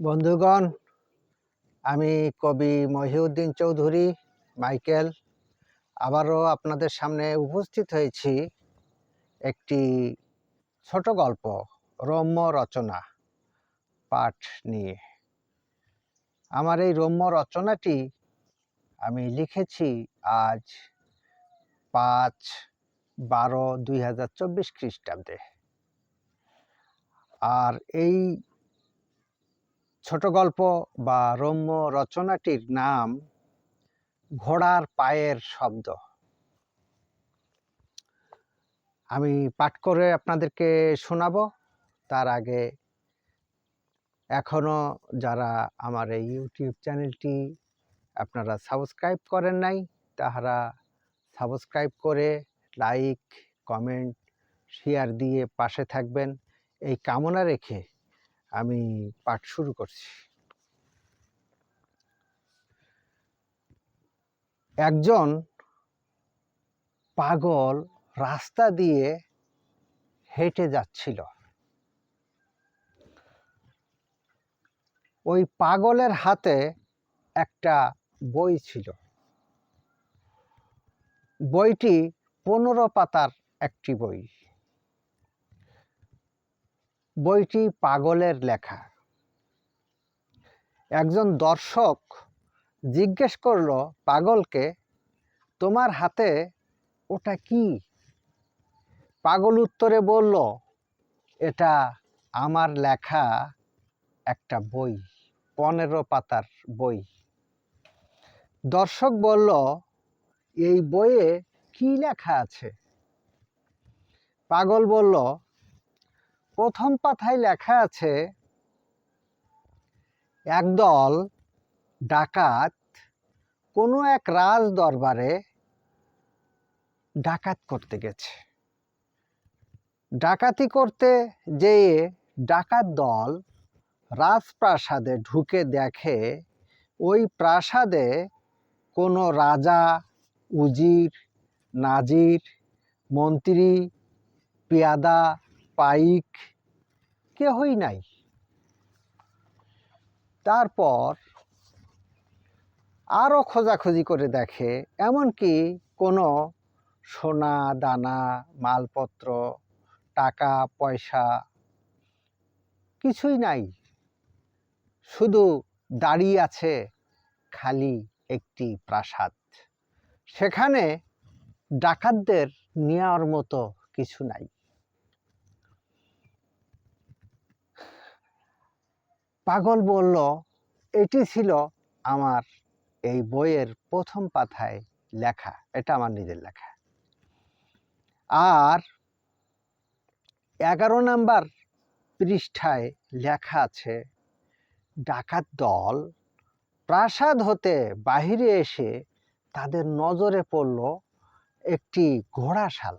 বন্ধুগণ, আমি কবি মহিউদ্দিন চৌধুরী, মাইকেল, আবারও আপনাদের সামনে উপস্থিত হয়েছি একটি ছোট গল্প, রম্য রচনা, পাঠ নিয়ে। আমার এই রম্য রচনাটি আমি লিখেছি আজ পাঁচ বারো দুই হাজার চব্বিশ খ্রিস্টাব্দে। আর এই ছোট গল্প বা রম্য রচনাটির নাম ঘোড়ার পায়ের শব্দ। আমি পাঠ করে আপনাদেরকে শোনাবো। তার আগে এখনও যারা আমার এই ইউটিউব চ্যানেলটি আপনারা সাবস্ক্রাইব করেন নাই, তাহারা সাবস্ক্রাইব করে লাইক, কমেন্ট, শেয়ার দিয়ে পাশে থাকবেন। এই কামনা রেখে আমি পাঠ শুরু করছি। একজন পাগল রাস্তা দিয়ে হেঁটে যাচ্ছিল। ওই পাগলের হাতে একটা বই ছিল। বইটি পনেরো পাতার একটি বই। বইটি পাগলের লেখা। একজন দর্শক জিজ্ঞেস করল, পাগলকে, তোমার হাতে ওটা কি? পাগল উত্তরে বলল, এটা আমার লেখা একটা বই, পনেরো পাতার বই। দর্শক বলল, এই বইয়ে কি লেখা আছে? পাগল বলল প্রথম পাথায় লেখা আছে, একদল ডাকাত কোনো এক রাজ দরবারে ডাকাত করতে গেছে। ডাকাতি করতে যেয়ে ডাকাত দল রাজপ্রাসাদে ঢুকে দেখে, ওই প্রাসাদে কোনো রাজা, উজির, নাজির, মন্ত্রী, পেয়াদা, পাইক কেহই নাই। তারপর আরও খোঁজাখুঁজি করে দেখে, এমনকি কোনো সোনা, দানা, মালপত্র, টাকা, পয়সা কিছুই নাই। শুধু দাঁড়িয়ে আছে খালি একটি প্রাসাদ। সেখানে ডাকাতদের নেওয়ার মতো কিছু নাই। পাগল বলল, এটি ছিল আমার এই বইয়ের প্রথম পাথায় লেখা, এটা আমার নিজের লেখা। আর এগারো নাম্বার পৃষ্ঠায় লেখা আছে, ডাকাত দল প্রাসাদ হতে বাহিরে এসে তাদের নজরে পড়ল একটি ঘোড়াশাল।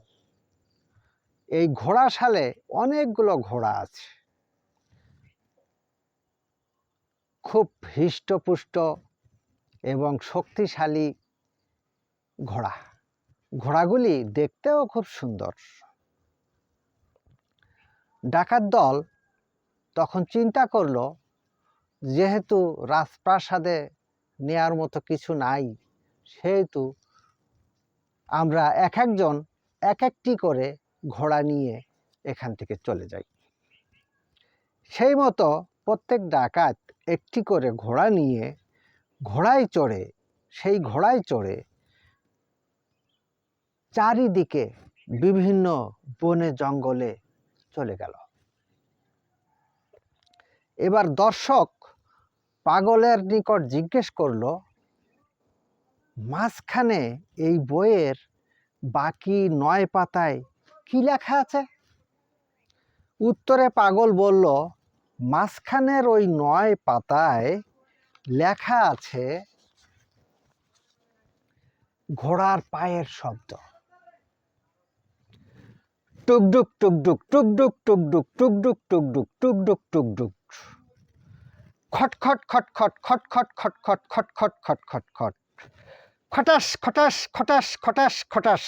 এই ঘোড়াশালে অনেকগুলো ঘোড়া আছে। খুব হৃষ্টপুষ্ট এবং শক্তিশালী ঘোড়া। ঘোড়াগুলি দেখতেও খুব সুন্দর। ডাকাত দল তখন চিন্তা করল, যেহেতু রাজপ্রাসাদে নেয়ার মতো কিছু নাই, সেহেতু আমরা এক একজন এক একটি করে ঘোড়া নিয়ে এখান থেকে চলে যাই। সেই মতো প্রত্যেক ডাকাত একটি করে ঘোড়া নিয়ে ঘোড়ায় চড়ে, সেই ঘোড়ায় চড়ে চারিদিকে বিভিন্ন বনে জঙ্গলে চলে গেল। এবার দর্শক পাগলের নিকট জিজ্ঞেস করল, মাঝখানে এই বইয়ের বাকি নয় পাতায় কি লেখা আছে? উত্তরে পাগল বলল মাঝখানের ওই নয় পাতায় লেখা আছে ঘোড়ার পায়ের শব্দ টুকডুক টুকডুক টুকডুক টুকডুক টুকডুক টুকডুক টুকডুক টুকডুক খটখট খটখট খটখট খটখট খটখট খটখট খট খটাস খটাস খটাস খটাস খটাস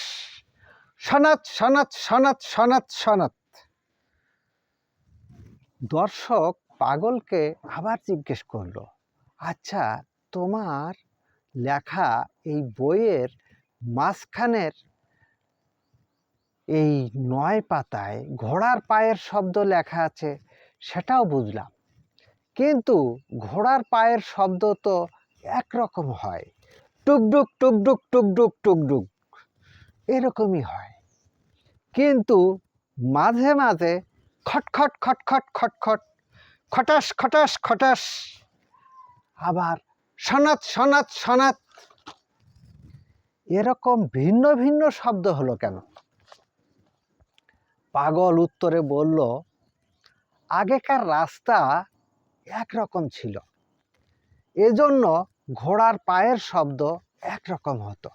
সনাত সনাত সনাত সনাত সনাত দর্শক পাগলকে আবার জিজ্ঞেস করল আচ্ছা তোমার লেখা এই বইয়ের মাঝখানের এই নয় পাতায় ঘোড়ার পায়ের শব্দ লেখা আছে, সেটাও বুঝলাম। কিন্তু ঘোড়ার পায়ের শব্দ তো একরকম হয় টুকডুক টুকডুক টুকডুক টুকডুক এরকমই হয়। কিন্তু মাঝে মাঝে খটখট খটখট খটখট খটাস খটাস খটাস। আবার সনাত সনাত সনাত। এরকম ভিন্ন ভিন্ন শব্দ হলো কেন? পাগল উত্তরে বলল, আগেকার রাস্তা একরকম ছিল। এজন্য ঘোড়ার পায়ের শব্দ একরকম হতো।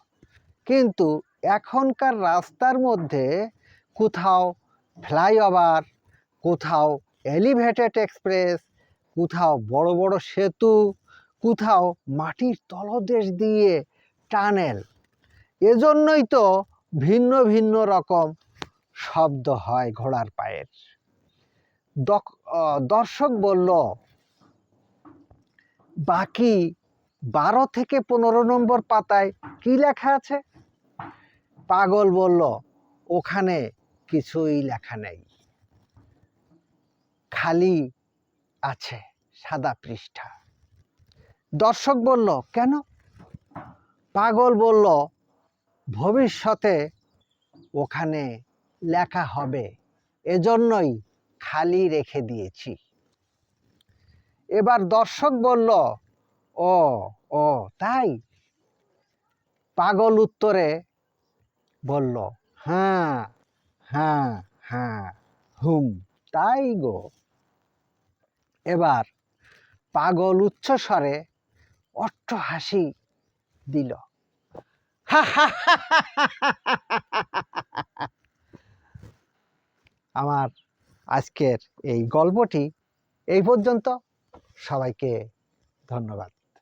কিন্তু এখনকার রাস্তার মধ্যে কোথাও ফ্লাইওভার কোথাও এলিভেটেড এক্সপ্রেস, কোথাও বড় বড় সেতু, কোথাও মাটির তলদেশ দিয়ে টানেল। এজন্যই তো ভিন্ন ভিন্ন রকম শব্দ হয় ঘোড়ার পায়ের। দর্শক বলল, বাকি বারো থেকে পনেরো নম্বর পাতায় কি লেখা আছে? পাগল বলল, ওখানে কিছুই লেখা নেই। খালি আছে, সাদা পৃষ্ঠা। দর্শক বলল, কেন? পাগল বলল, ভবিষ্যতে ওখানে লেখা হবে, এজন্যই খালি রেখে দিয়েছি। এবার দর্শক বলল, ও ও, তাই? পাগল উত্তরে বলল হ্যাঁ হ্যাঁ হ্যাঁ হুম। তাই গো এবার পাগল উচ্চস্বরে অট্ট হাসি দিল আমার আজকের এই গল্পটি এই পর্যন্ত সবাইকে ধন্যবাদ